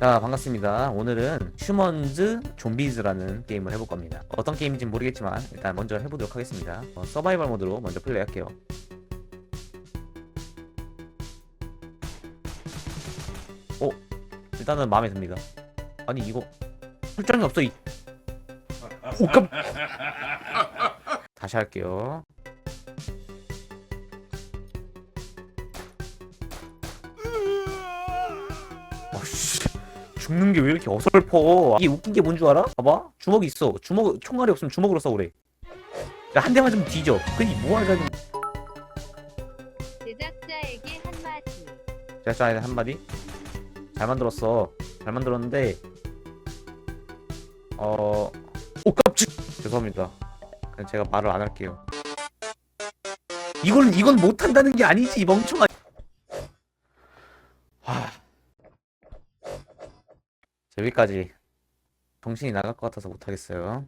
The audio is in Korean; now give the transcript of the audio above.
자 반갑습니다. 오늘은 휴먼즈 좀비즈라는 게임을 해볼 겁니다. 어떤 게임인지 모르겠지만 일단 먼저 해보도록 하겠습니다. 어, 서바이벌 모드로 먼저 플레이할게요. 오 일단은 마음에 듭니다. 아니 이거 설정이 없어 이. 오 깜 다시 할게요 죽는 게 왜 이렇게 어설퍼? 이게 웃긴 게 뭔 줄 알아? 봐봐. 주먹이 있어. 주먹 총알이 없으면 주먹으로 야, 한 대만 좀 뒤져. 그니 뭐하자니 제작자에게 한마디. 제작자한테 한마디? 잘 만들었어. 잘 만들었는데 어... 오 깜찍 죄송합니다. 그냥 제가 말을 안 할게요. 이걸 이건 못한다는 게 아니지 이 멍청아 여기까지. 정신이 나갈 것 같아서 못하겠어요